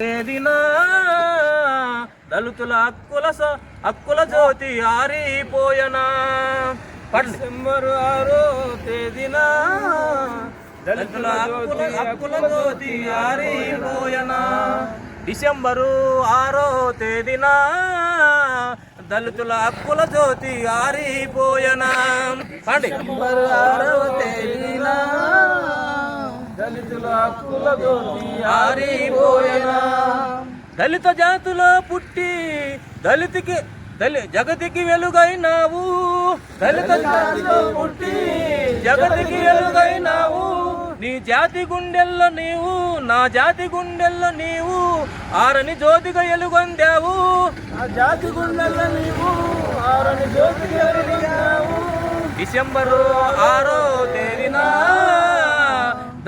తేదినా దళితుల హక్కుల హక్కుల జ్యోతి ఆరిపోయనా? డిసెంబర్ ఆరో తేదీన? దళితుల హక్కుల హక్కుల జ్యోతి ఆరిపోయనా? డిసెంబరు ఆరో తేదీన? దళితుల హక్కుల జ్యోతి ఆరిపోయనా? పండి ఆరో తేదీన? దళితుల జ్యోతి ఆరిపోయనా? దళిత జాతులో పుట్టి దళితికి దళి జగతికి వెలుగైనావు. దళిత జాతిలో పుట్టి జగతికి వెలుగైనావు. నీ జాతి గుండెల్లో నీవు నా జాతి గుండెల్లో నీవు ఆరని జ్యోతిగా ఎలుగొందావు. నా జాతి గుండెల్లో నీవు ఆరని జ్యోతిగా ఎలుగొందావు. డిసెంబరు ఆరో తేదీన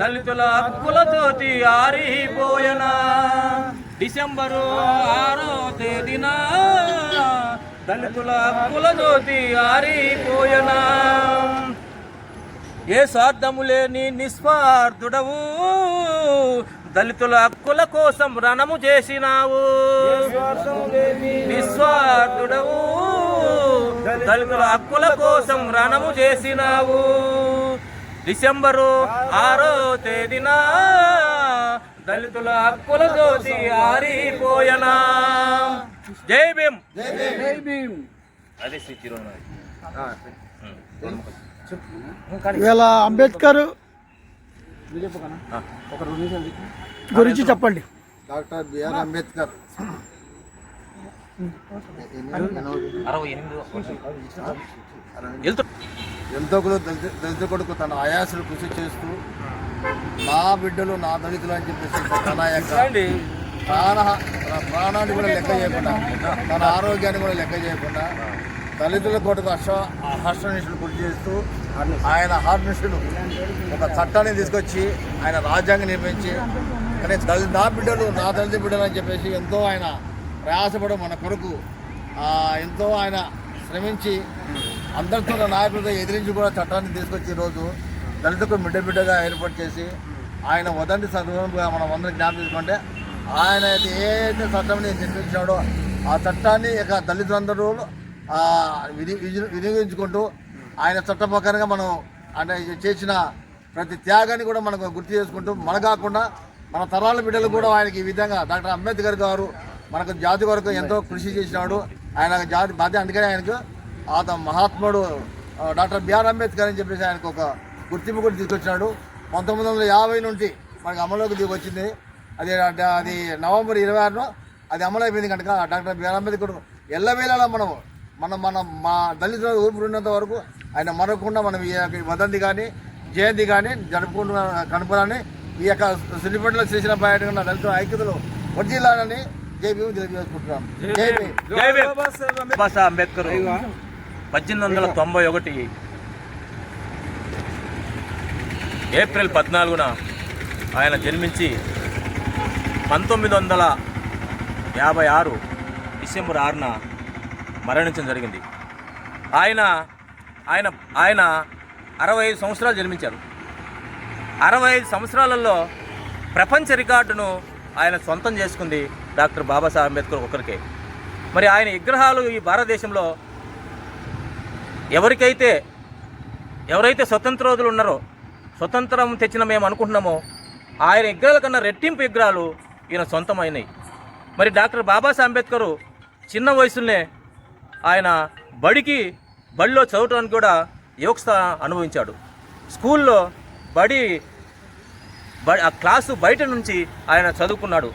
దళితుల హక్కుల జ్యోతి ఆరిపోయనా? డిసెంబరు ఆరో తేదీన దళితుల హక్కుల జ్యోతి ఆరిపోయనా? ఏ స్వార్థము లేని నిస్వార్థుడవు? దళితుల హక్కుల కోసం రణము చేసినావు. నిస్వార్థుడవు? దళితుల హక్కుల కోసం రణము చేసినావు. డిసెంబరు ఆరో తేదీన దళితుల హక్కుల జ్యోతి ఆరిపోయనా. జై భీమ్. జై భీమ్. అదే. ఇవాళ అంబేద్కర్. గురించి చెప్పండి. Doctor BR Ambedkar. అరవై ఎనిమిది. ఎంతో కొద్ది దళిత దళిత కొడుకు తన ఆయాసులు కృషి చేస్తూ నా బిడ్డలు నా దళితులు అని చెప్పేసి తన యొక్క ప్రాణ తన ప్రాణాన్ని కూడా లెక్క చేయకుండా తన ఆరోగ్యాన్ని కూడా లెక్క చేయకుండా దళితుల కొడుకు హర్ష హర్షనిషులు కృషి చేస్తూ ఆయన హార్నిషులు ఒక చట్టాన్ని తీసుకొచ్చి ఆయన రాజ్యాంగం నిర్మించి కానీ దళిత నా బిడ్డలు నా దళిత బిడ్డలు అని చెప్పేసి ఎంతో ఆయన ప్రయాసపడి మన కొరకు ఎంతో ఆయన శ్రమించి అందరితో ఉన్న నాయకులతో ఎదిరించి కూడా చట్టాన్ని తీసుకొచ్చి ఈరోజు దళితులకు బిడ్డ బిడ్డగా ఏర్పాటు చేసి ఆయన వదంతి సందర్భంగా మనం అందరం జ్ఞాపకం తీసుకుంటే ఆయన అయితే ఏ అయితే చట్టం నిర్మించాడో ఆ చట్టాన్ని ఇక దళితులందరూ విని విని- వినియోగించుకుంటూ ఆయన చట్ట ప్రకారంగా మనం అంటే చేసిన ప్రతి త్యాగాన్ని కూడా మనకు గుర్తు చేసుకుంటూ మన కాకుండా మన తరాల బిడ్డలు కూడా ఆయనకి ఈ విధంగా డాక్టర్ అంబేద్కర్ గారు మనకు జాతి వరకు ఎంతో కృషి చేసినాడు. ఆయన జాతి బాధ్యత అందుకనే ఆయనకు ఆత మహాత్ముడు డాక్టర్ బిఆర్ అంబేద్కర్ అని చెప్పేసి ఆయనకు ఒక గుర్తింపు కూడా తీసుకొచ్చినాడు. పంతొమ్మిది వందల యాభై నుండి మనకి అమలులోకి దిగి వచ్చింది అది అది నవంబర్ ఇరవై ఆరున అది అమలైపోయింది కనుక డాక్టర్ బిఆర్ అంబేద్కర్ ఎల్లవేళలా మనం మనం మన మా దళితుల ఊపిరి ఉన్నంత వరకు ఆయన మరవకుండా మనం ఈ యొక్క వదంతి కానీ జయంతి కానీ జరుపుకుంటున్న కనుపడాలని ఈ యొక్క సిరిపట్ల చేసిన పర్యటన దళిత ఐక్యతలు వర్జిల్లాలని జై భీమ్ తెలియజేసుకుంటున్నాం జై భీమ్. అంబేద్కర్. పద్దెనిమిది వందల తొంభై ఒకటి. ఏప్రిల్ పద్నాలుగున ఆయన జన్మించి పంతొమ్మిది వందల యాభై ఆరు డిసెంబర్ ఆరున మరణించడం జరిగింది. ఆయన ఆయన ఆయన అరవై ఐదు సంవత్సరాలు జన్మించారు. అరవై ఐదు సంవత్సరాలలో ప్రపంచ రికార్డును ఆయన సొంతం చేసుకుంది డాక్టర్ బాబాసాహెబ్ అంబేద్కర్ ఒకరికే. మరి ఆయన విగ్రహాలు ఈ భారతదేశంలో ఎవరికైతే ఎవరైతే స్వతంత్రోధులు ఉన్నారో స్వతంత్రం తెచ్చిన మేము అనుకుంటున్నామో ఆయన విగ్రహాల కన్నా రెట్టింపు విగ్రహాలు ఈయన సొంతమైనవి మరి డాక్టర్ బాబాసాహెబ్ అంబేద్కర్ చిన్న వయసులోనే ఆయన బడికి బడిలో చదవటానికి కూడా యోగస్థ అనుభవించాడు. స్కూల్లో బడి బడి ఆ క్లాసు బయట నుంచి ఆయన చదువుకున్నాడు.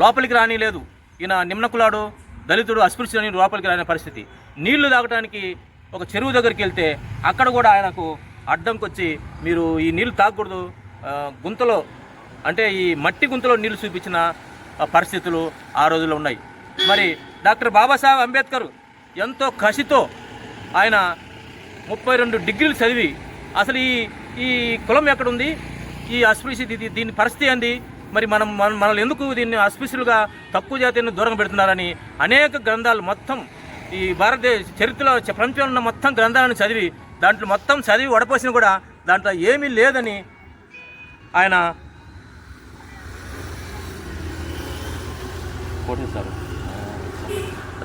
లోపలికి రానిలేదు. ఈయన నిమ్నకులాడు దళితుడు అస్పృశ్యుని లోపలికి రాని పరిస్థితి. నీళ్ళు తాగడానికి ఒక చెరువు దగ్గరికి వెళ్తే అక్కడ కూడా ఆయనకు అడ్డంకొచ్చి మీరు ఈ నీళ్ళు తాగకూడదు. గుంతలో అంటే ఈ మట్టి గుంతలో నీళ్ళు చూపించిన పరిస్థితులు ఆ రోజుల్లో ఉన్నాయి. మరి డాక్టర్ బాబాసాహెబ్ అంబేద్కర్ ఎంతో కసితో ఆయన ముప్పై రెండు డిగ్రీలు చదివి అసలు ఈ ఈ కులం ఎక్కడుంది? ఈ అస్పృశ్యత దీని పరిస్థితి ఏంది? మరి మనం మన మనల్ని ఎందుకు దీన్ని అస్పృశ్యులుగా తక్కువ జాతిని దూరం పెడుతున్నారని అనేక గ్రంథాలు మొత్తం ఈ భారతదేశ చరిత్రలో ప్రపంచంలో ఉన్న మొత్తం గ్రంథాలను చదివి దాంట్లో మొత్తం చదివి వడపోసిన కూడా దాంట్లో ఏమీ లేదని ఆయన కోటేశారు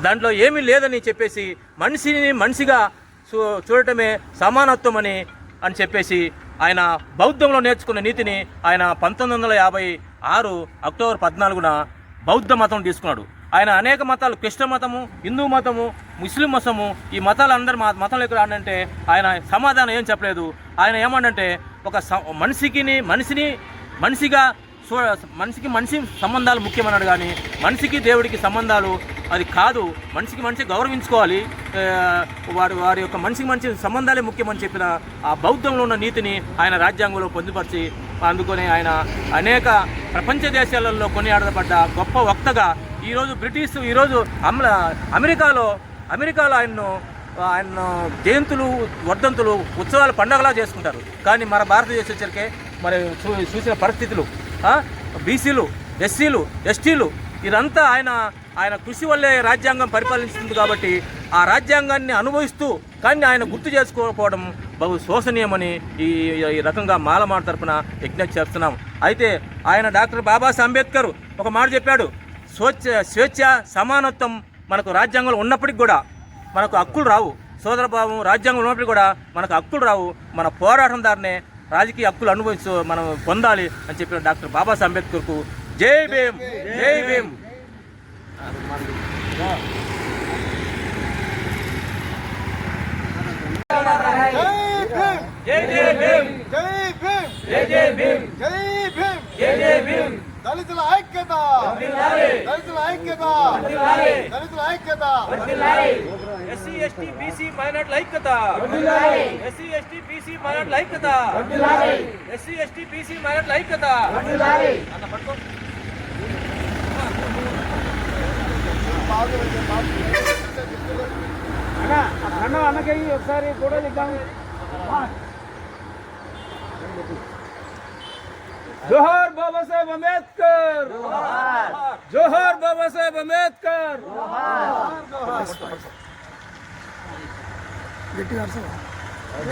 దాంట్లో ఏమీ లేదని చెప్పేసి మనిషిని మనిషిగా చూ చూడటమే సమానత్వం అని అని చెప్పేసి ఆయన బౌద్ధంలో నేర్చుకున్న నీతిని ఆయన పంతొమ్మిది వందల యాభై ఆరు అక్టోబర్ పద్నాలుగున బౌద్ధ మతం తీసుకున్నాడు. ఆయన అనేక మతాలు క్రిష్ణ మతము హిందూ మతము ముస్లిం మతము ఈ మతాలు అందరు మా మతంలోకి రానంటే ఆయన సమాధానం ఏం చెప్పలేదు. ఆయన ఏమంటే ఒక స- మనిషికిని మనిషిని మనిషిగా చూ మనిషికి మనిషి సంబంధాలు ముఖ్యమన్నాడు కానీ మనిషికి దేవుడికి సంబంధాలు అది కాదు. మనిషికి మనిషి గౌరవించుకోవాలి. వారి వారి యొక్క మనిషికి మనిషి సంబంధాలే ముఖ్యమని చెప్పిన ఆ బౌద్ధంలో ఉన్న నీతిని ఆయన రాజ్యాంగంలో పొందుపరిచి అందుకొని ఆయన అనేక ప్రపంచ దేశాలలో కొనియాడబడ్డ గొప్ప వక్తగా ఈరోజు బ్రిటిష్ ఈరోజు అమెరికాలో అమెరికాలో ఆయన్ను ఆయన జయంతులు వర్ధంతులు ఉత్సవాలు పండగలా చేసుకుంటారు. కానీ మన భారతదేశం వచ్చరికే మరి చూ- చూసిన పరిస్థితులు బీసీలు ఎస్సీలు ఎస్టీలు ఇదంతా ఆయన ఆయన కృషి వల్లే రాజ్యాంగం పరిపాలిస్తుంది కాబట్టి ఆ రాజ్యాంగాన్ని అనుభవిస్తూ కానీ ఆయన గుర్తు చేసుకోకపోవడం బహు శోషనీయమని ఈ ఈ రకంగా మాలమాట తరపున విజ్ఞప్తి చేస్తున్నాం. అయితే ఆయన డాక్టర్ బాబాసాహెబ్ అంబేద్కర్ ఒక మాట చెప్పాడు. స్వేచ్ఛ స్వేచ్ఛ సమానత్వం మనకు రాజ్యాంగంలో ఉన్నప్పటికి కూడా మనకు హక్కులు రావు. సోదరభావం రాజ్యాంగం ఉన్నప్పటికీ కూడా మనకు హక్కులు రావు. మన పోరాటం దారినే రాజకీయ హక్కులు అనుభవించు మనం పొందాలి అని చెప్పిన డాక్టర్ బాబాసాహెబ్ అంబేద్కర్కు జై భీమ్ జై భీమ్. జై జై భీమ్ జై భీమ్. జై జై భీమ్ జై భీమ్. జై జై భీమ్. దళితుల ఐక్యత. ఐక్యత వర్ధిల్లాలి. దళితుల ఐక్యత ఎస్సీ ఎస్టీ బీసీ మైనార్టీల ఐక్యత ఎస్సీ ఎస్టీ బీసీ మైనార్టీల ఐక్యత ఎస్సీ ఎస్టీ బీసీ మైనార్టీల ఐక్యత అన్న పట్టుకో అన్న అన్నకి ఒకసారి ఫోటో దిద్దాం జోహార్ బాబాసాహెబ్ అంబేద్కర్ జోహార్ బాబాసాహెబ్ అంబేద్కర్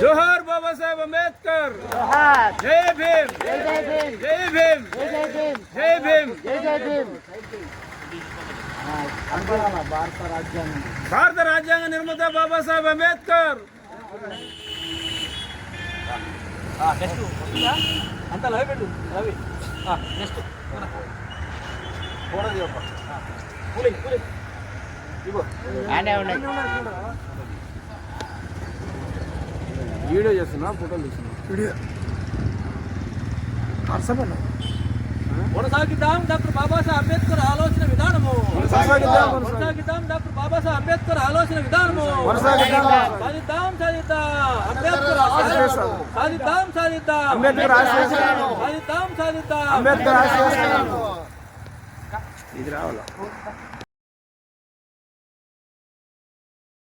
జోహార్ బాబాసాహెబ్ అంబేద్కర్ జై భీమ్ జై భీమ్ జై భీమ్ భారత రాజ్యాంగ నిర్మాత బాబాసాహెబ్ అంబేద్కర్ నెక్స్ట్ అంత లవ్ పెట్టు రవి నెక్స్ట్ కూలింగ్ కూలింగ్ ఇగో. వీడియో చేస్తున్నా ఫోటోలు తీస్తున్నా. వీడియో. వాట్సాప్ కొనసాగిద్దాం డాక్టర్ బాబాసాహెబ్ అంబేద్కర్ ఆలోచన విధానము. కొనసాగిద్దాం, డాక్టర్ బాబాసాహెబ్ అంబేద్కర్ ఆలోచన విధానము. సాధిద్దాం సాధిద్దాం. అంబేద్కర్. సాధిద్దాం సాధిద్దాం. సాధిద్దాం సాధిద్దాం. ఇది రావాలా?